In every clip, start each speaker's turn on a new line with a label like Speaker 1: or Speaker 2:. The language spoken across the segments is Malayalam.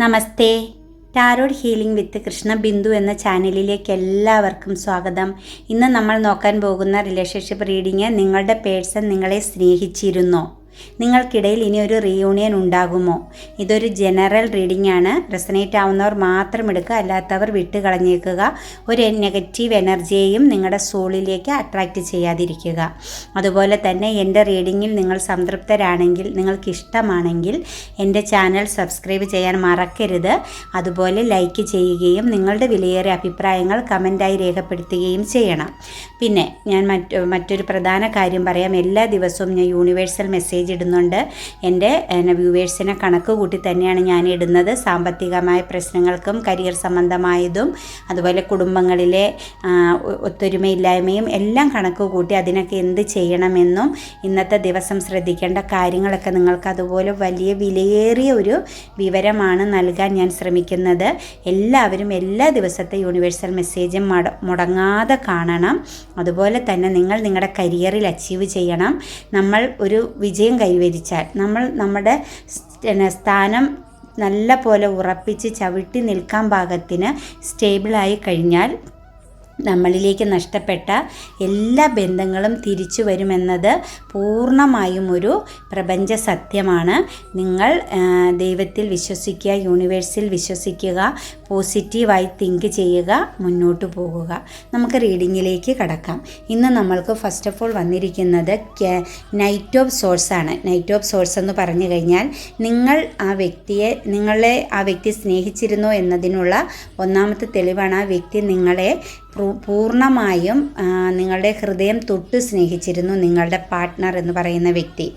Speaker 1: Namaste. Tarot healing with Krishna Bindu എന്ന ചാനലിലേക്ക് എല്ലാവർക്കും സ്വാഗതം. ഇന്ന് നമ്മൾ നോക്കാൻ പോകുന്ന റിലേഷൻഷിപ്പ് റീഡിങ് നിങ്ങളുടെ പേഴ്സൺ നിങ്ങളെ സ്നേഹിച്ചിരുന്നോ? നിങ്ങൾക്കിടയിൽ ഇനി ഒരു റീയൂണിയൻ ഉണ്ടാകുമോ? ഇതൊരു ജനറൽ റീഡിംഗ് ആണ്. റെസനേറ്റ് ആവുന്നവർ മാത്രം എടുക്കുക അല്ലാത്തവർ വിട്ട് കളഞ്ഞേക്കുക ഒരു നെഗറ്റീവ് എനർജിയെയും നിങ്ങളുടെ സോളിലേക്ക് അട്രാക്റ്റ് ചെയ്യാതിരിക്കുക. അതുപോലെ തന്നെ എന്റെ റീഡിങ്ങിൽ നിങ്ങൾ സംതൃപ്തരാണെങ്കിൽ നിങ്ങൾക്ക് ഇഷ്ടമാണെങ്കിൽ എന്റെ ചാനൽ സബ്സ്ക്രൈബ് ചെയ്യാൻ മറക്കരുത്. അതുപോലെ ലൈക്ക് ചെയ്യുകയും നിങ്ങളുടെ വിലയേറിയ അഭിപ്രായങ്ങൾ കമന്റായി രേഖപ്പെടുത്തുകയും ചെയ്യണം. പിന്നെ ഞാൻ മറ്റൊരു പ്രധാന കാര്യം പറയാം. എല്ലാ ദിവസവും ഞാൻ യൂണിവേഴ്സൽ മെസ്സേജ് ഇടുന്നുണ്ട്. എന്റെ എന്നെ വ്യൂവേഴ്സിനെ കണക്ക് കൂട്ടി തന്നെയാണ് ഞാൻ ഇടുന്നത്. സാമ്പത്തികമായ പ്രശ്നങ്ങൾക്കും കരിയർ സംബന്ധമായതും അതുപോലെ കുടുംബങ്ങളിലെ ഒത്തൊരുമയില്ലായ്മയും എല്ലാം കണക്ക് കൂട്ടി അതിനൊക്കെ എന്ത് ചെയ്യണമെന്നും ഇന്നത്തെ ദിവസം ശ്രദ്ധിക്കേണ്ട കാര്യങ്ങളൊക്കെ നിങ്ങൾക്ക് അതുപോലെ വലിയ വിലയേറിയ ഒരു വിവരമാണ് നൽകാൻ ഞാൻ ശ്രമിക്കുന്നത്. എല്ലാവരും എല്ലാ ദിവസത്തെ യൂണിവേഴ്സൽ മെസ്സേജും മട മുടങ്ങാതെ കാണണം. അതുപോലെ തന്നെ നിങ്ങൾ നിങ്ങളുടെ കരിയറിൽ അച്ചീവ് ചെയ്യണം. നമ്മൾ ഒരു വിജയം കൈവരിച്ചാൽ നമ്മൾ നമ്മുടെ സ്ഥാനം നല്ല പോലെ ഉറപ്പിച്ച് ചവിട്ടി നിൽക്കാൻ പാകത്തിന് സ്റ്റേബിളായി കഴിഞ്ഞാൽ നമ്മളിലേക്ക് നഷ്ടപ്പെട്ട എല്ലാ ബന്ധങ്ങളും തിരിച്ചു വരുമെന്നത് പൂർണമായും ഒരു പ്രപഞ്ച സത്യമാണ്. നിങ്ങൾ ദൈവത്തിൽ വിശ്വസിക്കുക യൂണിവേഴ്സിൽ വിശ്വസിക്കുക പോസിറ്റീവായി തിങ്ക് ചെയ്യുക മുന്നോട്ട് പോകുക. നമുക്ക് റീഡിങ്ങിലേക്ക് കടക്കാം. ഇന്ന് നമ്മൾക്ക് ഫസ്റ്റ് ഓഫ് ഓൾ വന്നിരിക്കുന്നത് നൈറ്റ് ഓഫ് സോഴ്സ് ആണ്. നൈറ്റ് ഓഫ് സോഴ്സ് എന്ന് പറഞ്ഞു കഴിഞ്ഞാൽ നിങ്ങൾ ആ വ്യക്തിയെ നിങ്ങളെ ആ വ്യക്തി സ്നേഹിച്ചിരുന്നോ എന്നതിനുള്ള ഒന്നാമത്തെ തെളിവാണ് ആ വ്യക്തി നിങ്ങളെ പൂർണമായും നിങ്ങളുടെ ഹൃദയം തൊട്ട് സ്നേഹിച്ചിരുന്നു നിങ്ങളുടെ പാർട്ട്ണർ എന്ന് പറയുന്ന വ്യക്തി.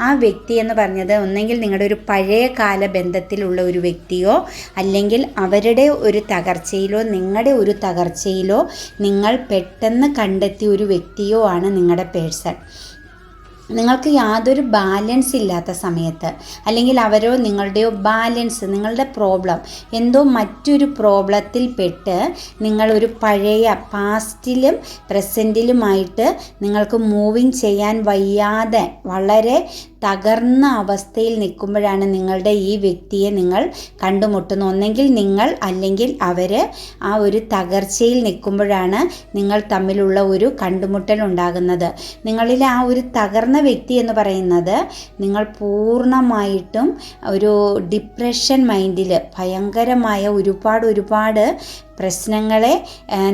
Speaker 1: ആ വ്യക്തി എന്ന് പറഞ്ഞത് ഒന്നെങ്കിൽ നിങ്ങളുടെ ഒരു പഴയ കാല ബന്ധത്തിലുള്ള ഒരു വ്യക്തിയോ അല്ലെങ്കിൽ അവരുടെ ഒരു തകർച്ചയിലോ നിങ്ങളുടെ ഒരു തകർച്ചയിലോ നിങ്ങൾ പെട്ടെന്ന് കണ്ടെത്തിയ ഒരു വ്യക്തിയോ ആണ് നിങ്ങളുടെ പേഴ്സൺ. നിങ്ങൾക്ക് യാതൊരു ബാലൻസ് ഇല്ലാത്ത സമയത്ത് അല്ലെങ്കിൽ അവരോ നിങ്ങളുടെയോ ബാലൻസ് നിങ്ങളുടെ പ്രോബ്ലം എന്തോ മറ്റൊരു പ്രോബ്ലത്തിൽ പെട്ട് നിങ്ങളൊരു പഴയ പാസ്റ്റിലും പ്രസന്റിലുമായിട്ട് നിങ്ങൾക്ക് മൂവിങ് ചെയ്യാൻ വയ്യാതെ വളരെ തകർന്ന അവസ്ഥയിൽ നിൽക്കുമ്പോഴാണ് നിങ്ങളുടെ ഈ വ്യക്തിയെ നിങ്ങൾ കണ്ടുമുട്ടുന്നത്. ഒന്നെങ്കിൽ നിങ്ങൾ അല്ലെങ്കിൽ അവർ ആ ഒരു തകർച്ചയിൽ നിൽക്കുമ്പോഴാണ് നിങ്ങൾ തമ്മിലുള്ള ഒരു കണ്ടുമുട്ടൽ ഉണ്ടാകുന്നത്. നിങ്ങളിലെ ആ ഒരു തകർന്ന വ്യക്തി എന്ന് പറയുന്നത് നിങ്ങൾ പൂർണമായിട്ടും ഒരു ഡിപ്രഷൻ മൈൻഡിൽ ഭയങ്കരമായ ഒരുപാട് ഒരുപാട് പ്രശ്നങ്ങളെ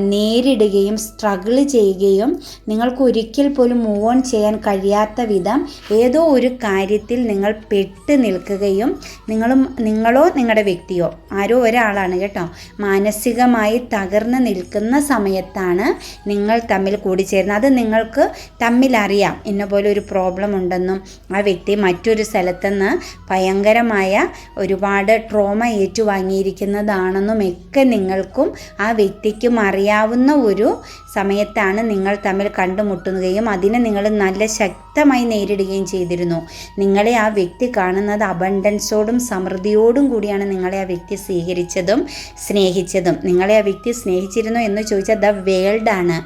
Speaker 1: നേരിടുകയും സ്ട്രഗിൾ ചെയ്യുകയും നിങ്ങൾക്ക് ഒരിക്കൽ പോലും മൂവ് ഓൺ ചെയ്യാൻ കഴിയാത്ത വിധം ഏതോ ഒരു കാര്യത്തിൽ നിങ്ങൾ പെട്ട് നിൽക്കുകയും നിങ്ങളും നിങ്ങളോ നിങ്ങളുടെ വ്യക്തിയോ ആരോ ഒരാളാണ് കേട്ടോ മാനസികമായി തകർന്ന് നിൽക്കുന്ന സമയത്താണ് നിങ്ങൾ തമ്മിൽ കൂടിച്ചേരുന്നത്. അത് നിങ്ങൾക്ക് തമ്മിൽ അറിയാം ഇന്ന പോലെ ഒരു പ്രോബ്ലം ഉണ്ടെന്നും ആ വ്യക്തി മറ്റൊരു സ്ഥലത്തുനിന്ന് ഭയങ്കരമായ ഒരുപാട് ട്രോമ ഏറ്റുവാങ്ങിയിരിക്കുന്നതാണെന്നും ഒക്കെ നിങ്ങൾക്കും ആ വ്യക്തിക്കും അറിയാവുന്ന ഒരു സമയത്താണ് നിങ്ങൾ തമ്മിൽ കണ്ടുമുട്ടുകയും അതിനെ നിങ്ങൾ നല്ല ശക്തമായി നേരിടുകയും ചെയ്തിരുന്നു. നിങ്ങളെ ആ വ്യക്തി കാണുന്നത് അബണ്ടൻസോടും സമൃദ്ധിയോടും കൂടിയാണ് നിങ്ങളെ ആ വ്യക്തി സ്വീകരിച്ചതും സ്നേഹിച്ചതും. നിങ്ങളെ ആ വ്യക്തി സ്നേഹിച്ചിരുന്നു എന്ന് ചോദിച്ചാൽ ദ വേൾഡാണ്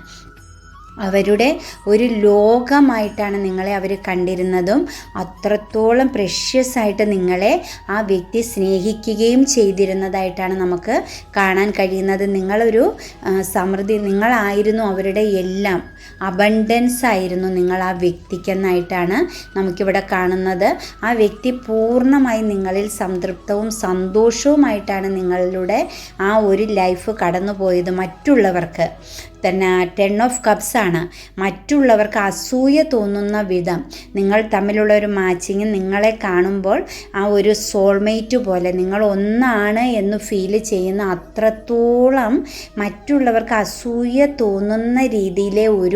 Speaker 1: അവരുടെ ഒരു ലോകമായിട്ടാണ് നിങ്ങളെ അവർ കണ്ടിരുന്നതും അത്രത്തോളം പ്രഷ്യസ് ആയിട്ട് നിങ്ങളെ ആ വ്യക്തി സ്നേഹിക്കുകയും ചെയ്തിരുന്നതായിട്ടാണ് നമുക്ക് കാണാൻ കഴിയുന്നത്. നിങ്ങളൊരു സമൃദ്ധി നിങ്ങളായിരുന്നു അവരുടെ എല്ലാം. അബണ്ടൻസ് ആയിരുന്നു നിങ്ങൾ ആ വ്യക്തിക്കെന്നായിട്ടാണ് നമുക്കിവിടെ കാണുന്നത്. ആ വ്യക്തി പൂർണമായി നിങ്ങളിൽ സംതൃപ്തവും സന്തോഷവുമായിട്ടാണ് നിങ്ങളിലൂടെ ആ ഒരു ലൈഫ് കടന്നു പോയത് മറ്റുള്ളവർക്ക് തന്നെ ടെൻ ഓഫ് കപ്സ് ആണ്. മറ്റുള്ളവർക്ക് അസൂയ തോന്നുന്ന വിധം നിങ്ങൾ തമ്മിലുള്ള ഒരു മാച്ചിങ് നിങ്ങളെ കാണുമ്പോൾ ആ ഒരു സോൾമേറ്റ് പോലെ നിങ്ങൾ ഒന്നാണ് എന്ന് ഫീൽ ചെയ്യുന്ന അത്രത്തോളം മറ്റുള്ളവർക്ക് അസൂയ തോന്നുന്ന രീതിയിലെ ഒരു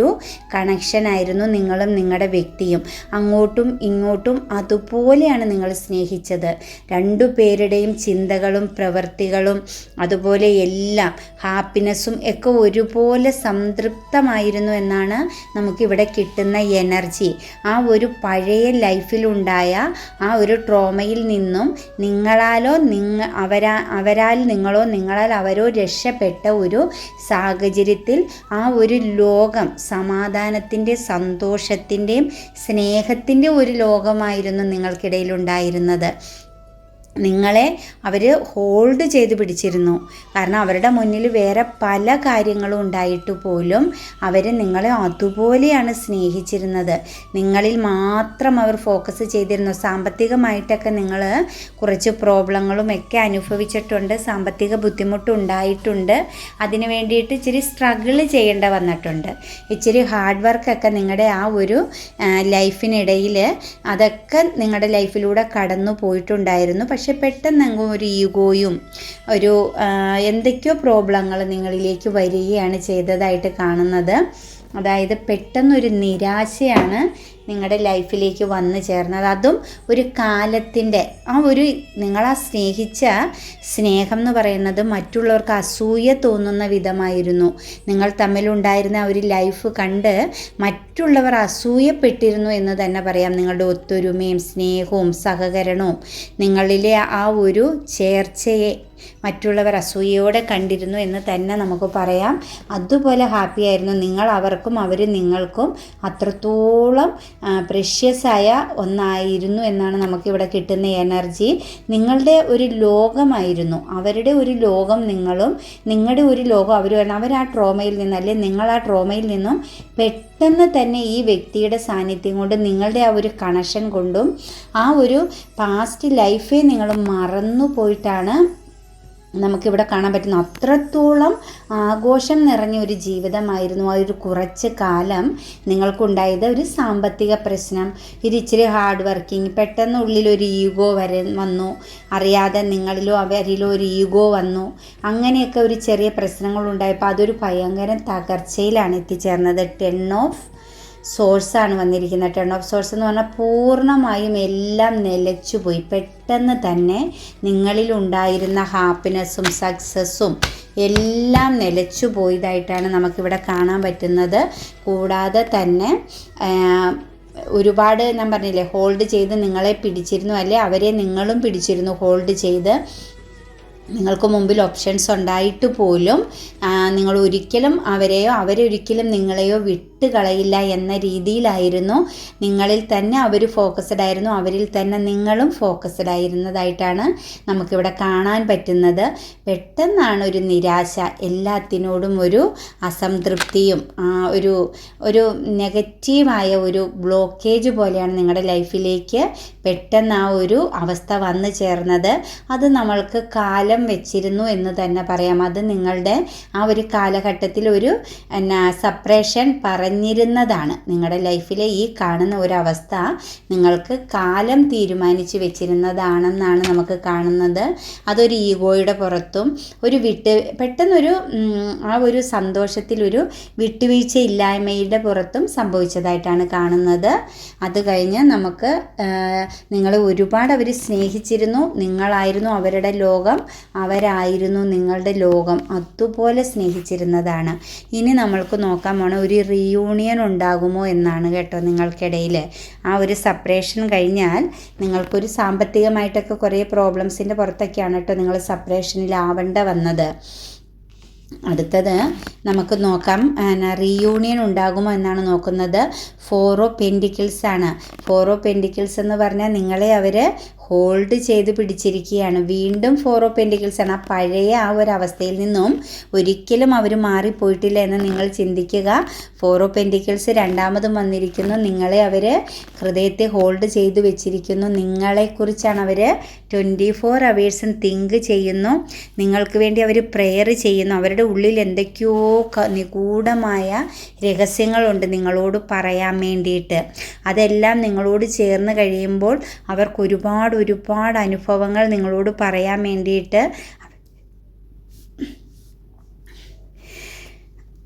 Speaker 1: കണക്ഷനായിരുന്നു നിങ്ങളും നിങ്ങളുടെ വ്യക്തിയും. അങ്ങോട്ടും ഇങ്ങോട്ടും അതുപോലെയാണ് നിങ്ങൾ സ്നേഹിച്ചത്. രണ്ടു പേരുടെയും ചിന്തകളും പ്രവൃത്തികളും അതുപോലെ എല്ലാം ഹാപ്പിനെസ്സും ഒക്കെ ഒരുപോലെ സംതൃപ്തമായിരുന്നു എന്നാണ് നമുക്കിവിടെ കിട്ടുന്ന എനർജി ആ ഒരു പഴയ ലൈഫിലുണ്ടായ ആ ഒരു ട്രോമയിൽ നിന്നും നിങ്ങളാലോ നിങ്ങ അവരാ അവരാൽ നിങ്ങളോ നിങ്ങളാൽ അവരോ രക്ഷപ്പെട്ട ഒരു സാഹചര്യത്തിൽ ആ ഒരു ലോകം സമാധാനത്തിന്റെ സന്തോഷത്തിന്റെയും സ്നേഹത്തിന്റെ ഒരു ലോകമായിരുന്നു നിങ്ങൾക്കിടയിൽ ഉണ്ടായിരുന്നത് നിങ്ങളെ അവർ ഹോൾഡ് ചെയ്ത് പിടിച്ചിരുന്നു. കാരണം അവരുടെ മുന്നിൽ വേറെ പല കാര്യങ്ങളും ഉണ്ടായിട്ട് പോലും അവർ നിങ്ങളെ അതുപോലെയാണ് സ്നേഹിച്ചിരുന്നത്. നിങ്ങളിൽ മാത്രം അവർ ഫോക്കസ് ചെയ്തിരുന്നു. സാമ്പത്തികമായിട്ടൊക്കെ നിങ്ങൾ കുറച്ച് പ്രോബ്ലങ്ങളും ഒക്കെ അനുഭവിച്ചിട്ടുണ്ട്. സാമ്പത്തിക ബുദ്ധിമുട്ടുണ്ടായിട്ടുണ്ട് അതിന് വേണ്ടിയിട്ട് ഇച്ചിരി സ്ട്രഗിൾ ചെയ്യേണ്ട വന്നിട്ടുണ്ട്. ഇച്ചിരി ഹാർഡ് വർക്കൊക്കെ നിങ്ങളുടെ ആ ഒരു ലൈഫിനിടയിൽ അതൊക്കെ നിങ്ങളുടെ ലൈഫിലൂടെ കടന്നു പോയിട്ടുണ്ടായിരുന്നു. പക്ഷെ പെട്ടെന്ന് അങ്ങ് ഒരു ഈഗോയും ഒരു എന്തൊക്കെയോ പ്രോബ്ലങ്ങൾ നിങ്ങളിലേക്ക് വരികയാണ് ചെയ്തതായിട്ട് കാണുന്നത്. അതായത് പെട്ടെന്നൊരു നിരാശയാണ് നിങ്ങളുടെ ലൈഫിലേക്ക് വന്നു ചേർന്നത്. അതും ഒരു കാലത്തിന്റെ ആ ഒരു നിങ്ങളാ സ്നേഹിച്ച സ്നേഹം എന്ന് പറയുന്നത് മറ്റുള്ളവർക്ക് അസൂയ തോന്നുന്ന വിധമായിരുന്നു. നിങ്ങൾ തമ്മിലുണ്ടായിരുന്ന ഒരു ലൈഫ് കണ്ട് മറ്റുള്ളവർ അസൂയപ്പെട്ടിരുന്നു എന്ന് തന്നെ പറയാം. നിങ്ങളുടെ ഒത്തൊരുമയും സ്നേഹവും സഹകരണവും നിങ്ങളിലെ ആ ഒരു ചേർച്ചയെ മറ്റുള്ളവർ അസൂയയോടെ കണ്ടിരുന്നു എന്ന് തന്നെ നമുക്ക് പറയാം. അതുപോലെ ഹാപ്പി ആയിരുന്നു നിങ്ങൾ അവർക്കും അവർ നിങ്ങൾക്കും അത്രത്തോളം പ്രഷ്യസായ ഒന്നായിരുന്നു എന്നാണ് നമുക്കിവിടെ കിട്ടുന്ന എനർജി നിങ്ങളുടെ ഒരു ലോകമായിരുന്നു. അവരുടെ ഒരു ലോകം നിങ്ങളും നിങ്ങളുടെ ഒരു ലോകം അവരും അവർ ആ ട്രോമയിൽ നിന്ന് അല്ലെങ്കിൽ നിങ്ങൾ ആ ട്രോമയിൽ നിന്നും പെട്ടെന്ന് തന്നെ ഈ വ്യക്തിയുടെ സാന്നിധ്യം കൊണ്ട് നിങ്ങളുടെ ആ ഒരു കണക്ഷൻ കൊണ്ടും ആ ഒരു പാസ്റ്റ് ലൈഫേ നിങ്ങൾ മറന്നു പോയിട്ടാണ് നമുക്കിവിടെ കാണാൻ പറ്റുന്ന അത്രത്തോളം ആഘോഷം നിറഞ്ഞ ഒരു ജീവിതമായിരുന്നു. ആ ഒരു കുറച്ച് കാലം നിങ്ങൾക്കുണ്ടായത് ഒരു സാമ്പത്തിക പ്രശ്നം. ഒരു ഇച്ചിരി ഹാർഡ് വർക്കിംഗ് പെട്ടെന്ന് ഉള്ളിൽ ഒരു ഈഗോ വരെ വന്നു. അറിയാതെ നിങ്ങളിലോ അവരിലോ ഒരു ഈഗോ വന്നു. അങ്ങനെയൊക്കെ ഒരു ചെറിയ പ്രശ്നങ്ങളുണ്ടായപ്പോൾ അതൊരു ഭയങ്കര തകർച്ചയിലാണ് എത്തിച്ചേർന്നത്. ടെൻ ഓഫ് സോഴ്സാണ് വന്നിരിക്കുന്നത്. ടേൺ ഓഫ് സോഴ്സ് എന്ന് പറഞ്ഞാൽ പൂർണമായും എല്ലാം നിലച്ചു പോയി. പെട്ടെന്ന് തന്നെ നിങ്ങളിൽ ഉണ്ടായിരുന്ന ഹാപ്പിനെസ്സും സക്സസ്സും എല്ലാം നിലച്ചു പോയതായിട്ടാണ് നമുക്കിവിടെ കാണാൻ പറ്റുന്നത്. കൂടാതെ തന്നെ ഒരുപാട് ഞാൻ പറഞ്ഞില്ലേ ഹോൾഡ് ചെയ്ത് നിങ്ങളെ പിടിച്ചിരുന്നു അല്ലെ? അവരെ നിങ്ങളും പിടിച്ചിരുന്നു ഹോൾഡ് ചെയ്ത്. നിങ്ങൾക്ക് മുമ്പിൽ ഓപ്ഷൻസ് ഉണ്ടായിട്ട് പോലും നിങ്ങൾ ഒരിക്കലും അവരെയോ അവരൊരിക്കലും നിങ്ങളെയോ വിട്ട് കളയില്ല എന്ന രീതിയിലായിരുന്നു. നിങ്ങളിൽ തന്നെ അവർ ഫോക്കസ്ഡ് ആയിരുന്നു. അവരിൽ തന്നെ നിങ്ങളും ഫോക്കസ്ഡ് ആയിരുന്നതായിട്ടാണ് നമുക്കിവിടെ കാണാൻ പറ്റുന്നത്. പെട്ടെന്നാണ് ഒരു നിരാശ എല്ലാത്തിനോടും ഒരു അസംതൃപ്തിയും ഒരു ഒരു നെഗറ്റീവായ ഒരു ബ്ലോക്കേജ് പോലെയാണ് നിങ്ങളുടെ ലൈഫിലേക്ക് പെട്ടെന്ന് ആ ഒരു അവസ്ഥ വന്നു ചേർന്നത്. അത് നമ്മൾക്ക് കാലം വെച്ചിരുന്നു എന്ന് തന്നെ പറയാം. അത് നിങ്ങളുടെ ആ ഒരു കാലഘട്ടത്തിൽ ഒരു എന്നാ സപ്രേഷൻ പറഞ്ഞിരുന്നതാണ്. നിങ്ങളുടെ ലൈഫിലെ ഈ കാണുന്ന ഒരവസ്ഥ നിങ്ങൾക്ക് കാലം തീരുമാനിച്ച് വെച്ചിരുന്നതാണെന്നാണ് നമുക്ക് കാണുന്നത്. അതൊരു ഈഗോയുടെ പുറത്തും ഒരു വിട്ട് പെട്ടെന്നൊരു ആ ഒരു സന്തോഷത്തിലൊരു വിട്ടുവീഴ്ച ഇല്ലായ്മയുടെ പുറത്തും സംഭവിച്ചതായിട്ടാണ് കാണുന്നത്. അത് കഴിഞ്ഞ് നമുക്ക് നിങ്ങൾ ഒരുപാട് അവർ സ്നേഹിച്ചിരുന്നു. നിങ്ങളായിരുന്നു അവരുടെ ലോകം. അവരായിരുന്നു നിങ്ങളുടെ ലോകം. അതുപോലെ സ്നേഹിച്ചിരുന്നതാണ്. ഇനി നമ്മൾക്ക് നോക്കാൻ പോണ ഒരു റീയൂണിയൻ ഉണ്ടാകുമോ എന്നാണ് കേട്ടോ നിങ്ങൾക്കിടയിൽ ആ ഒരു സെപ്പറേഷൻ കഴിഞ്ഞാൽ നിങ്ങൾക്കൊരു സാമ്പത്തികമായിട്ടൊക്കെ കുറേ പ്രോബ്ലംസിന്റെ പുറത്തൊക്കെയാണ് കേട്ടോ നിങ്ങൾ സപ്പറേഷനിലാവേണ്ട വന്നത്. അടുത്തത് നമുക്ക് നോക്കാം. റീയൂണിയൻ ഉണ്ടാകുമോ എന്നാണ് നോക്കുന്നത്. ഫോറോ പെൻഡിക്കിൾസ് ആണ്. ഫോറോ പെൻഡിക്കിൾസ് എന്ന് പറഞ്ഞാൽ നിങ്ങളെ അവർ ഹോൾഡ് ചെയ്ത് പിടിച്ചിരിക്കുകയാണ്. വീണ്ടും ഫോർ ഫോറോ പെൻഡിക്കിൾസ് ആണ്. ആ പഴയ ആ ഒരു അവസ്ഥയിൽ നിന്നും ഒരിക്കലും അവർ മാറിപ്പോയിട്ടില്ല എന്ന് നിങ്ങൾ ചിന്തിക്കുക. ഫോർ ഫോറോ പെൻഡിക്കിൾസ് രണ്ടാമതും വന്നിരിക്കുന്നു. നിങ്ങളെ അവർ ഹൃദയത്തെ ഹോൾഡ് ചെയ്ത് വെച്ചിരിക്കുന്നു. നിങ്ങളെക്കുറിച്ചാണ് അവർ ട്വന്റി ഫോർ അവേഴ്സും തിങ്ക് ചെയ്യുന്നു. നിങ്ങൾക്ക് വേണ്ടി അവർ പ്രെയർ ചെയ്യുന്നു. അവരുടെ ഉള്ളിൽ എന്തൊക്കെയോ നിഗൂഢമായ രഹസ്യങ്ങളുണ്ട് നിങ്ങളോട് പറയാൻ വേണ്ടിയിട്ട്. അതെല്ലാം നിങ്ങളോട് ചേർന്ന് കഴിയുമ്പോൾ അവർക്ക് ഒരുപാട് ഒരുപാട് അനുഭവങ്ങൾ നിങ്ങളോട് പറയാൻ വേണ്ടിയിട്ട്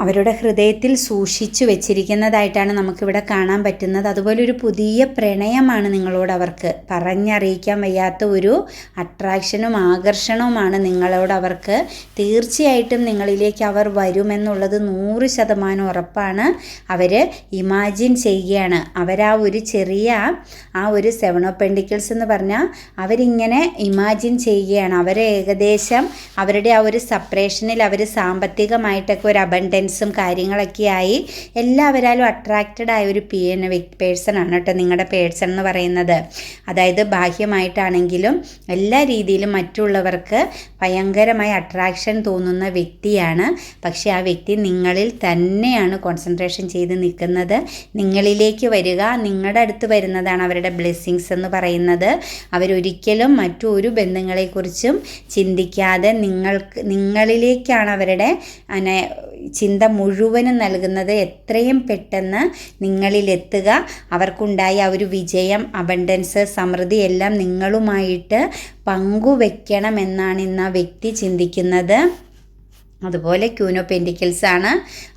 Speaker 1: അവരുടെ ഹൃദയത്തിൽ സൂക്ഷിച്ചു വെച്ചിരിക്കുന്നതായിട്ടാണ് നമുക്കിവിടെ കാണാൻ പറ്റുന്നത്. അതുപോലെ ഒരു പുതിയ പ്രണയമാണ് നിങ്ങളോട് അവർക്ക് പറഞ്ഞറിയിക്കാൻ വയ്യാത്ത ഒരു അട്രാക്ഷനും ആകർഷണവുമാണ് നിങ്ങളോട് അവർക്ക് തീർച്ചയായിട്ടും നിങ്ങളിലേക്ക് അവർ വരുമെന്നുള്ളത് നൂറ് ശതമാനം ഉറപ്പാണ്. അവർ ഇമാജിൻ ചെയ്യുകയാണ്. അവരാ ഒരു ചെറിയ ആ ഒരു സെവൻ ഓഫ് പെൻഡിക്കിൾസ് എന്ന് പറഞ്ഞാൽ അവരിങ്ങനെ ഇമാജിൻ ചെയ്യുകയാണ്. അവരെ ഏകദേശം അവരുടെ ആ ഒരു സപ്പറേഷനിൽ അവർ സാമ്പത്തികമായിട്ടൊക്കെ ഒരു അബണ്ടൻസ് കോൺഫിഡൻസും കാര്യങ്ങളൊക്കെ ആയി എല്ലാവരാലും അട്രാക്റ്റഡ് ആയ ഒരു പി പേഴ്സൺ ആണ് കേട്ടോ നിങ്ങളുടെ പേഴ്സൺ എന്ന് പറയുന്നത്. അതായത് ബാഹ്യമായിട്ടാണെങ്കിലും എല്ലാ രീതിയിലും മറ്റുള്ളവർക്ക് ഭയങ്കരമായി അട്രാക്ഷൻ തോന്നുന്ന വ്യക്തിയാണ്. പക്ഷേ ആ വ്യക്തി നിങ്ങളിൽ തന്നെയാണ് കോൺസെൻട്രേഷൻ ചെയ്ത് നിൽക്കുന്നത്. നിങ്ങളിലേക്ക് വരിക നിങ്ങളുടെ അടുത്ത് വരുന്നതാണ് അവരുടെ ബ്ലെസ്സിങ്സ് എന്ന് പറയുന്നത്. അവരൊരിക്കലും മറ്റൊരു ബന്ധങ്ങളെക്കുറിച്ചും ചിന്തിക്കാതെ നിങ്ങൾക്ക് നിങ്ങളിലേക്കാണ് അവരുടെ ചിന്ത മുഴുവനും നൽകുന്നത് എത്രയും പെട്ടെന്ന് നിങ്ങളിലെത്തുക. അവർക്കുണ്ടായ ആ ഒരു വിജയം അബണ്ടൻസ് സമൃദ്ധി എല്ലാം നിങ്ങളുമായിട്ട് പങ്കുവെക്കണമെന്നാണ് ഇന്ന് ആ വ്യക്തി ചിന്തിക്കുന്നത്. അതുപോലെ ക്യൂനോ പെൻഡിക്കിൾസ് ആണ്.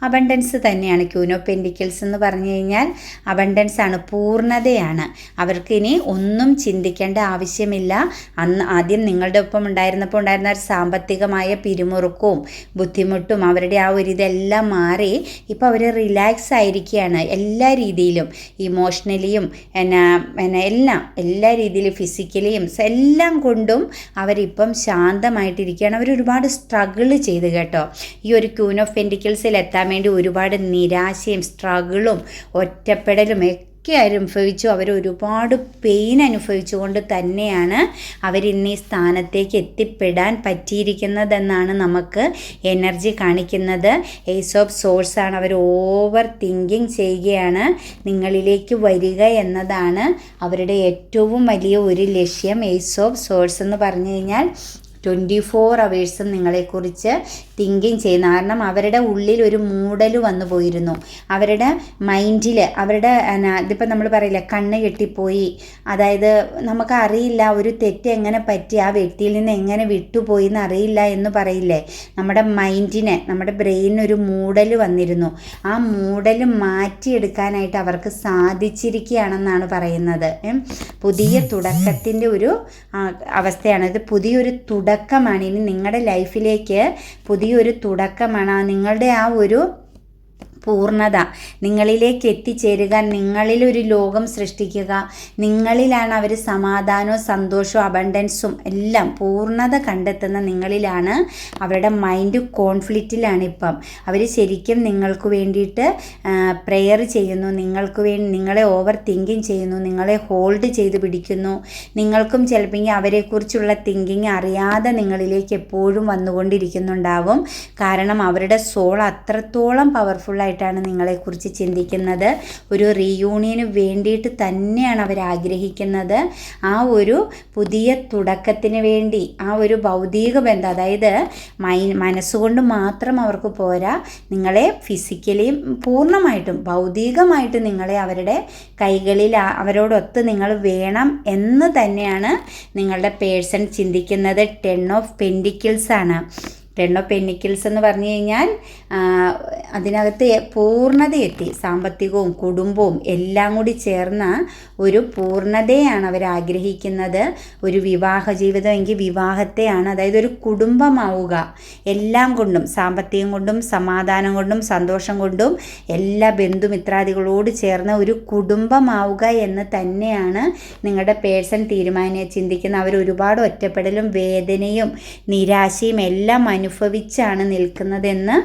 Speaker 1: അബണ്ടൻസ് തന്നെയാണ്. ക്യൂനോ പെൻഡിക്കിൾസ് എന്ന് പറഞ്ഞു കഴിഞ്ഞാൽ അബണ്ടൻസ് ആണ് പൂർണതയാണ്. അവർക്ക് ഇനി ഒന്നും ചിന്തിക്കേണ്ട ആവശ്യമില്ല. അന്ന് ആദ്യം നിങ്ങളുടെ ഒപ്പം ഉണ്ടായിരുന്നപ്പോൾ ഉണ്ടായിരുന്ന ഒരു സാമ്പത്തികമായ പിരിമുറുക്കവും ബുദ്ധിമുട്ടും അവരുടെ ആ ഒരു ഇതെല്ലാം മാറി ഇപ്പോൾ അവർ റിലാക്സ് ആയിരിക്കുകയാണ്. എല്ലാ രീതിയിലും ഇമോഷണലിയും എന്നാ എന്നാ എല്ലാം എല്ലാ രീതിയിലും ഫിസിക്കലിയും എല്ലാം കൊണ്ടും അവരിപ്പം ശാന്തമായിട്ടിരിക്കുകയാണ്. അവർ ഒരുപാട് സ്ട്രഗിൾ ചെയ്ത് കേട്ടോ. കേട്ടോ. ഈ ഒരു ക്യൂൻ ഓഫ് പെന്റിക്കിൾസിൽ എത്താൻ വേണ്ടി ഒരുപാട് നിരാശയും സ്ട്രഗിളും ഒറ്റപ്പെടലും ഒക്കെ അനുഭവിച്ചു. അവർ ഒരുപാട് പെയിൻ അനുഭവിച്ചുകൊണ്ട് തന്നെയാണ് അവരിന്ന് ഈ സ്ഥാനത്തേക്ക് എത്തിപ്പെടാൻ പറ്റിയിരിക്കുന്നതെന്നാണ് നമുക്ക് എനർജി കാണിക്കുന്നത്. ഏസ് ഓഫ് സോഴ്സ് ആണ് അവർ ഓവർ തിങ്കിങ് ചെയ്യുകയാണ്. നിങ്ങളിലേക്ക് വരിക എന്നതാണ് അവരുടെ ഏറ്റവും വലിയ ഒരു ലക്ഷ്യം. ഏസ് ഓഫ് സോഴ്സ് എന്ന് പറഞ്ഞു കഴിഞ്ഞാൽ ട്വന്റി ഫോർ അവേഴ്സും നിങ്ങളെക്കുറിച്ച് തിങ്കിങ് ചെയ്യുന്ന. കാരണം അവരുടെ ഉള്ളിൽ ഒരു മൂടൽ വന്നു പോയിരുന്നു. അവരുടെ മൈൻഡിൽ അവരുടെ ഇതിപ്പോൾ നമ്മൾ പറയില്ല കണ്ണ് കെട്ടിപ്പോയി. അതായത് നമുക്കറിയില്ല ഒരു തെറ്റ് എങ്ങനെ പറ്റി ആ വ്യക്തിയിൽ നിന്ന് എങ്ങനെ വിട്ടുപോയി എന്ന് അറിയില്ല എന്ന് പറയില്ലേ. നമ്മുടെ മൈൻഡിനെ നമ്മുടെ ബ്രെയിനിന് ഒരു മൂടൽ വന്നിരുന്നു. ആ മൂടൽ മാറ്റിയെടുക്കാനായിട്ട് അവർക്ക് സാധിച്ചിരിക്കുകയാണെന്നാണ് പറയുന്നത്. പുതിയ തുടക്കത്തിന്റെ ഒരു അവസ്ഥയാണ്. ഇത് പുതിയൊരു തുടക്കമാണ്. ഇനി നിങ്ങളുടെ ലൈഫിലേക്ക് പുതിയൊരു തുടക്കമാണ്. നിങ്ങളുടെ ആ ഒരു പൂർണത. നിങ്ങളിലേക്ക് എത്തിച്ചേരുക. നിങ്ങളിലൊരു ലോകം സൃഷ്ടിക്കുക. നിങ്ങളിലാണ് അവർ സമാധാനവും സന്തോഷവും അബണ്ടൻസും എല്ലാം പൂർണത കണ്ടെത്തുന്ന നിങ്ങളിലാണ് അവരുടെ മൈൻഡ് കോൺഫ്ലിക്റ്റിലാണ് ഇപ്പം. അവർ ശരിക്കും നിങ്ങൾക്ക് വേണ്ടിയിട്ട് പ്രെയർ ചെയ്യുന്നു. നിങ്ങൾക്ക് വേണ്ടി നിങ്ങളെ ഓവർ തിങ്കിങ് ചെയ്യുന്നു. നിങ്ങളെ ഹോൾഡ് ചെയ്ത് പിടിക്കുന്നു. നിങ്ങൾക്കും ചിലപ്പോൾ അവരെക്കുറിച്ചുള്ള തിങ്കിങ് അറിയാതെ നിങ്ങളിലേക്ക് എപ്പോഴും വന്നുകൊണ്ടിരിക്കുന്നുണ്ടാവും. കാരണം അവരുടെ സോൾ അത്രത്തോളം പവർഫുള്ളായിട്ട് ആയിട്ടാണ് നിങ്ങളെക്കുറിച്ച് ചിന്തിക്കുന്നത്. ഒരു റീയൂണിയന് വേണ്ടിയിട്ട് തന്നെയാണ് അവർ ആഗ്രഹിക്കുന്നത്. ആ ഒരു പുതിയ തുടക്കത്തിന് വേണ്ടി ആ ഒരു ഭൗതിക ബന്ധം അതായത് മൈ മനസ്സുകൊണ്ട് മാത്രം അവർക്ക് പോരാ നിങ്ങളെ ഫിസിക്കലിയും പൂർണമായിട്ടും ഭൗതികമായിട്ട് നിങ്ങളെ അവരുടെ കൈകളിൽ അവരോടൊത്ത് നിങ്ങൾ വേണം എന്ന് തന്നെയാണ് നിങ്ങളുടെ പേഴ്സൺ ചിന്തിക്കുന്നത്. ടെൻ ഓഫ് പെൻഡിക്കിൾസ് ആണ്. ഓഫ് പെന്നിക്കിൾസ് എന്ന് പറഞ്ഞു കഴിഞ്ഞാൽ അതിനകത്ത് പൂർണതയെത്തി. സാമ്പത്തികവും കുടുംബവും എല്ലാം കൂടി ചേർന്ന ഒരു പൂർണതയാണ് അവർ ആഗ്രഹിക്കുന്നത്. ഒരു വിവാഹ ജീവിതം എങ്കിൽ വിവാഹത്തെയാണ് അതായത് ഒരു കുടുംബമാവുക. എല്ലാം കൊണ്ടും സാമ്പത്തികം കൊണ്ടും സമാധാനം കൊണ്ടും സന്തോഷം കൊണ്ടും എല്ലാ ബന്ധുമിത്രാദികളോട് ചേർന്ന ഒരു കുടുംബമാവുക എന്ന് തന്നെയാണ് നിങ്ങളുടെ പേഴ്സൺ തീരുമാനം ചിന്തിക്കുന്ന. അവർ ഒരുപാട് ഒറ്റപ്പെടലും വേദനയും നിരാശയും എല്ലാം അനുഭവിച്ചാണ് നിൽക്കുന്നതെന്ന്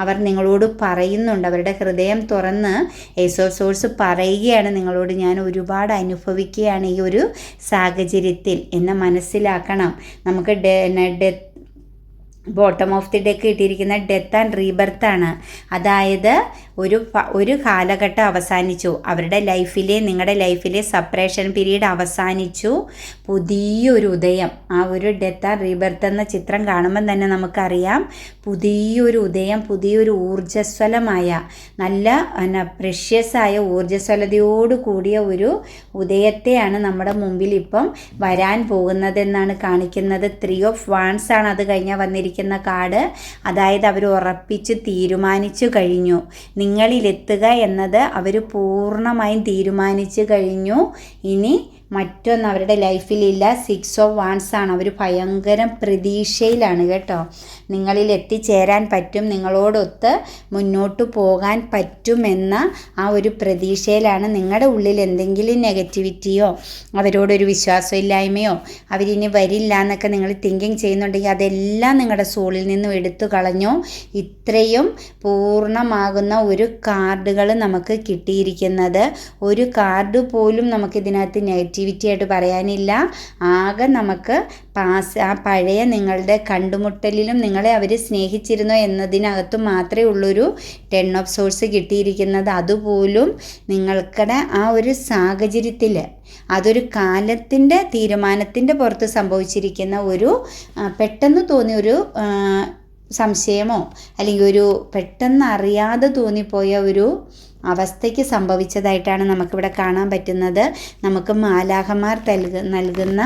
Speaker 1: അവർ നിങ്ങളോട് പറയുന്നുണ്ട്. അവരുടെ ഹൃദയം തുറന്ന് ഏസോ സോഴ്സ് പറയുകയാണ്. നിങ്ങളോട് ഞാൻ ഒരുപാട് അനുഭവിക്കുകയാണ് ഈ ഒരു സാഹചര്യത്തിൽ. എന്ന് മനസ്സിലാക്കണം. നമുക്ക് death bottom of the deck ഇട്ടിരിക്കുന്ന ഡെത്ത് ആൻഡ് റീബർത്താണ് അതായത് ഒരു ഒരു കാലഘട്ടം അവസാനിച്ചു. അവരുടെ ലൈഫിലെ നിങ്ങളുടെ ലൈഫിലെ സപ്പറേഷൻ പീരീഡ് അവസാനിച്ചു. പുതിയൊരു ഉദയം. ആ ഒരു ഡെത്ത് ആൻഡ് റീബർത്ത് എന്ന ചിത്രം കാണുമ്പം തന്നെ നമുക്കറിയാം. പുതിയൊരു ഉദയം പുതിയൊരു ഊർജസ്വലമായ നല്ല എന്നാ പ്രഷ്യസായ ഊർജസ്വലതയോട് കൂടിയ ഒരു ഉദയത്തെയാണ് നമ്മുടെ മുമ്പിൽ ഇപ്പം വരാൻ പോകുന്നതെന്നാണ് കാണിക്കുന്നത്. ത്രീ ഓഫ് വാൺസ് ആണ് അത് കഴിഞ്ഞാൽ വന്നിരിക്കുന്ന കാർഡ്. അതായത് അവർ ഉറപ്പിച്ച് തീരുമാനിച്ചു കഴിഞ്ഞു. നിങ്ങളിലെത്തുക എന്നത് അവർ പൂർണമായും തീരുമാനിച്ചു കഴിഞ്ഞു. ഇനി മറ്റൊന്നും അവരുടെ ലൈഫിലില്ല. സിക്സ് ഓഫ് വാൺസ് ആണ്. അവർ ഭയങ്കര പ്രതീക്ഷയിലാണ് കേട്ടോ. നിങ്ങളിൽ എത്തിച്ചേരാൻ പറ്റും. നിങ്ങളോടൊത്ത് മുന്നോട്ട് പോകാൻ പറ്റുമെന്ന ആ ഒരു പ്രതീക്ഷയിലാണ് നിങ്ങളുടെ ഉള്ളിൽ എന്തെങ്കിലും നെഗറ്റിവിറ്റിയോ അവരോടൊരു വിശ്വാസമില്ലായ്മയോ അവരിനി വരില്ല എന്നൊക്കെ നിങ്ങൾ തിങ്കിങ് ചെയ്യുന്നുണ്ടെങ്കിൽ അതെല്ലാം നിങ്ങളുടെ സോളിൽ നിന്നും എടുത്തു കളഞ്ഞോ. ഇത്രയും പൂർണമാകുന്ന ഒരു കാർഡുകൾ നമുക്ക് കിട്ടിയിരിക്കുന്നത്. ഒരു കാർഡ് പോലും നമുക്ക് ഇതിനകത്ത് നെഗറ്റിവിറ്റി ആയിട്ട് പറയാനില്ല. ആകെ നമുക്ക് പാസ് ആ പഴയ നിങ്ങളുടെ കണ്ടുമുട്ടലിലും നിങ്ങളെ അവർ സ്നേഹിച്ചിരുന്നോ എന്നതിനകത്തു മാത്രമേ ഉള്ളൊരു ടെൻ ഓഫ് സോഴ്സ് കിട്ടിയിരിക്കുന്നത്. അതുപോലും നിങ്ങൾക്കടെ ആ ഒരു സാഹചര്യത്തിൽ അതൊരു കാലത്തിന്റെ തീരുമാനത്തിന്റെ പുറത്ത് സംഭവിച്ചിരിക്കുന്ന ഒരു പെട്ടെന്ന് തോന്നിയ ഒരു സംശയമോ അല്ലെങ്കിൽ ഒരു പെട്ടെന്ന് അറിയാതെ തോന്നിപ്പോയ ഒരു അവസ്ഥയ്ക്ക് സംഭവിച്ചതായിട്ടാണ് നമുക്കിവിടെ കാണാൻ പറ്റുന്നത്. നമുക്ക് മാലാഹമാർ നൽകുന്ന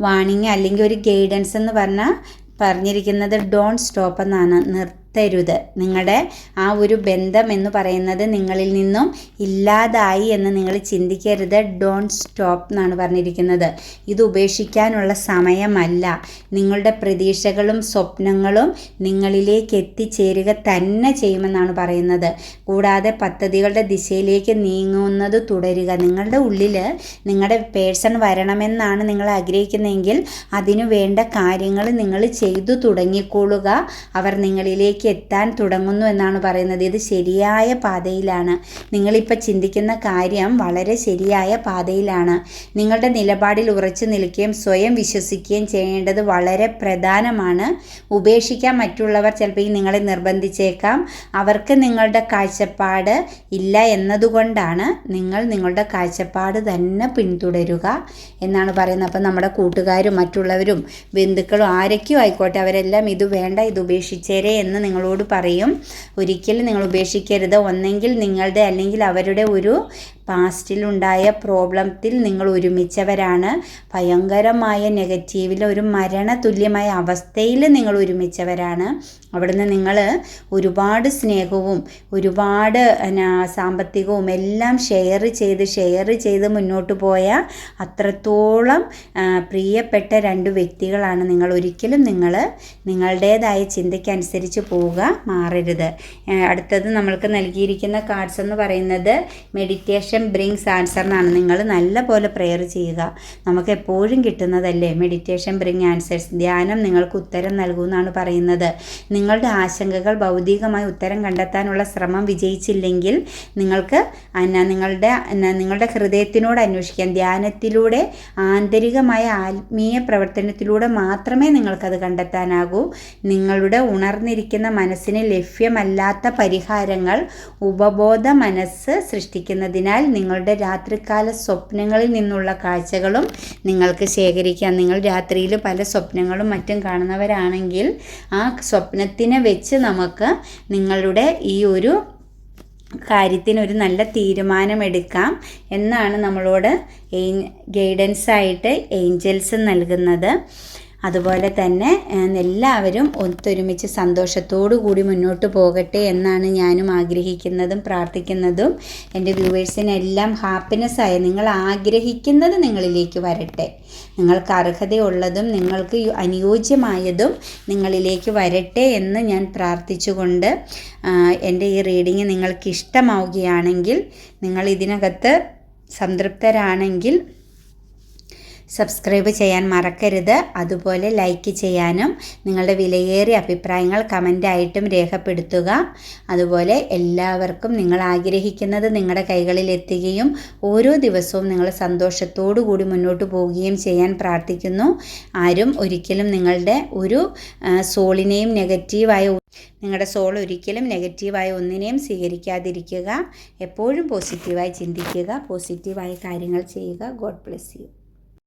Speaker 1: വാണിങ് അല്ലെങ്കിൽ ഒരു ഗൈഡൻസ് എന്ന് പറഞ്ഞാൽ പറഞ്ഞിരിക്കുന്നത് ഡോൺ സ്റ്റോപ്പ് എന്നാണ്. നിർ നിർത്തരുത് നിങ്ങളുടെ ആ ഒരു ബന്ധം എന്ന് പറയുന്നത് നിങ്ങളിൽ നിന്നും ഇല്ലാതായി എന്ന് നിങ്ങൾ ചിന്തിക്കരുത്. ഡോൺ സ്റ്റോപ്പ് എന്നാണ് പറഞ്ഞിരിക്കുന്നത്. ഇത് ഉപേക്ഷിക്കാനുള്ള സമയമല്ല. നിങ്ങളുടെ പ്രതീക്ഷകളും സ്വപ്നങ്ങളും നിങ്ങളിലേക്ക് എത്തിച്ചേരുക തന്നെ ചെയ്യുമെന്നാണ് പറയുന്നത്. കൂടാതെ പദ്ധതികളുടെ ദിശയിലേക്ക് നീങ്ങുന്നത് തുടരുക. നിങ്ങളുടെ ഉള്ളിൽ നിങ്ങളുടെ പേഴ്സൺ വരണമെന്നാണ് നിങ്ങൾ ആഗ്രഹിക്കുന്നതെങ്കിൽ അതിനു വേണ്ട കാര്യങ്ങൾ നിങ്ങൾ ചെയ്തു തുടങ്ങിക്കൊള്ളുക. അവർ നിങ്ങളിലേക്ക് അതിലേക്ക് എത്താൻ തുടങ്ങുന്നു എന്നാണ് പറയുന്നത്. ഇത് ശരിയായ പാതയിലാണ്. നിങ്ങളിപ്പോൾ ചിന്തിക്കുന്ന കാര്യം വളരെ ശരിയായ പാതയിലാണ്. നിങ്ങളുടെ നിലപാടിൽ ഉറച്ചു നിൽക്കുകയും സ്വയം വിശ്വസിക്കുകയും ചെയ്യേണ്ടത് വളരെ പ്രധാനമാണ്. ഉപേക്ഷിക്കാൻ മറ്റുള്ളവർ ചിലപ്പോൾ നിങ്ങളെ നിർബന്ധിച്ചേക്കാം. അവർക്ക് നിങ്ങളുടെ കാഴ്ചപ്പാട് ഇല്ല എന്നതുകൊണ്ടാണ് നിങ്ങൾ നിങ്ങളുടെ കാഴ്ചപ്പാട് തന്നെ പിന്തുടരുക എന്നാണ് പറയുന്നത്. അപ്പം നമ്മുടെ കൂട്ടുകാരും മറ്റുള്ളവരും ബന്ധുക്കളും ആരൊക്കെയും ആയിക്കോട്ടെ അവരെല്ലാം ഇത് വേണ്ട ഇത് ഉപേക്ഷിച്ചേരെ എന്ന് നിങ്ങളോട് പറയും. ഒരിക്കലും നിങ്ങൾ ഉപേക്ഷിക്കരുത്. ഒന്നെങ്കിൽ നിങ്ങളുടെ അല്ലെങ്കിൽ അവരുടെ ഒരു പാസ്റ്റിലുണ്ടായ പ്രോബ്ലത്തിൽ നിങ്ങൾ ഒരുമിച്ചവരാണ്. ഭയങ്കരമായ നെഗറ്റീവിൽ ഒരു മരണ തുല്യമായ അവസ്ഥയിൽ നിങ്ങൾ ഒരുമിച്ചവരാണ്. അവിടുന്ന് നിങ്ങൾ ഒരുപാട് സ്നേഹവും ഒരുപാട് സാമ്പത്തികവും എല്ലാം ഷെയർ ചെയ്ത് ഷെയർ ചെയ്ത് മുന്നോട്ട് പോയ അത്രത്തോളം പ്രിയപ്പെട്ട രണ്ട് വ്യക്തികളാണ് നിങ്ങൾ. ഒരിക്കലും നിങ്ങൾ നിങ്ങളുടേതായ ചിന്തയ്ക്കനുസരിച്ച് പോവുക മാറരുത്. അടുത്തത് നമ്മൾക്ക് നൽകിയിരിക്കുന്ന കാർഡ്സ് എന്ന് പറയുന്നത് മെഡിറ്റേഷൻ മെഡിറ്റേഷൻ ബ്രിങ്സ് ആൻസർ എന്നാണ്. നിങ്ങൾ നല്ല പോലെ പ്രെയർ ചെയ്യുക. നമുക്ക് എപ്പോഴും കിട്ടുന്നതല്ലേ? മെഡിറ്റേഷൻ ബ്രിങ് ആൻസേഴ്സ് ധ്യാനം നിങ്ങൾക്ക് ഉത്തരം നൽകുമെന്നാണ് പറയുന്നത്. നിങ്ങളുടെ ആശങ്കകൾ ഭൗതികമായി ഉത്തരം കണ്ടെത്താനുള്ള ശ്രമം വിജയിച്ചില്ലെങ്കിൽ നിങ്ങൾക്ക് എന്നാ നിങ്ങളുടെ എന്നാ നിങ്ങളുടെ ഹൃദയത്തിനോട് അന്വേഷിക്കാം. ധ്യാനത്തിലൂടെ ആന്തരികമായ ആത്മീയ പ്രവർത്തനത്തിലൂടെ മാത്രമേ നിങ്ങൾക്കത് കണ്ടെത്താനാകൂ. നിങ്ങളുടെ ഉണർന്നിരിക്കുന്ന മനസ്സിന് ലഭ്യമല്ലാത്ത പരിഹാരങ്ങൾ ഉപബോധ മനസ്സ് സൃഷ്ടിക്കുന്നതിനാൽ നിങ്ങളുടെ രാത്രികാല സ്വപ്നങ്ങളിൽ നിന്നുള്ള കാഴ്ചകളും നിങ്ങൾക്ക് ശേഖരിക്കാം. നിങ്ങൾ രാത്രിയിൽ പല സ്വപ്നങ്ങളും മറ്റും കാണുന്നവരാണെങ്കിൽ ആ സ്വപ്നത്തിനെ വെച്ച് നമുക്ക് നിങ്ങളുടെ ഈ ഒരു കാര്യത്തിന് ഒരു നല്ല തീരുമാനമെടുക്കാം എന്നാണ് നമ്മളോട് ഗൈഡൻസ് ആയിട്ട് ഏഞ്ചൽസ് നൽകുന്നത്. അതുപോലെ തന്നെ എല്ലാവരും ഒത്തൊരുമിച്ച് സന്തോഷത്തോടു കൂടി മുന്നോട്ട് പോകട്ടെ എന്നാണ് ഞാനും ആഗ്രഹിക്കുന്നതും പ്രാർത്ഥിക്കുന്നതും. എന്റെ വ്യൂവേഴ്സിനെല്ലാം ആയി നിങ്ങൾ ആഗ്രഹിക്കുന്നത് നിങ്ങളിലേക്ക് വരട്ടെ. നിങ്ങൾക്ക് അർഹതയുള്ളതും നിങ്ങൾക്ക് അനുയോജ്യമായതും നിങ്ങളിലേക്ക് വരട്ടെ എന്ന് ഞാൻ പ്രാർത്ഥിച്ചുകൊണ്ട് എന്റെ ഈ റീഡിങ് നിങ്ങൾക്ക് ഇഷ്ടമാവുകയാണെങ്കിൽ നിങ്ങൾ ഇതിനകത്ത് സംതൃപ്തരാണെങ്കിൽ സബ്സ്ക്രൈബ് ചെയ്യാൻ മറക്കരുത്. അതുപോലെ ലൈക്ക് ചെയ്യാനും നിങ്ങളുടെ വിലയേറിയ അഭിപ്രായങ്ങൾ കമന്റായിട്ടും രേഖപ്പെടുത്തുക. അതുപോലെ എല്ലാവർക്കും നിങ്ങൾ ആഗ്രഹിക്കുന്നത് നിങ്ങളുടെ കൈകളിൽ എത്തുകയും ഓരോ ദിവസവും നിങ്ങൾ സന്തോഷത്തോടു കൂടി മുന്നോട്ട് പോവുകയും ചെയ്യാൻ പ്രാർത്ഥിക്കുന്നു. ആരും ഒരിക്കലും നിങ്ങളുടെ ഒരു സോളിനെയും നെഗറ്റീവായ നിങ്ങളുടെ സോൾ ഒരിക്കലും നെഗറ്റീവായ ഒന്നിനെയും സ്വീകരിക്കാതിരിക്കുക. എപ്പോഴും പോസിറ്റീവായി ചിന്തിക്കുക പോസിറ്റീവായ കാര്യങ്ങൾ ചെയ്യുക. God bless you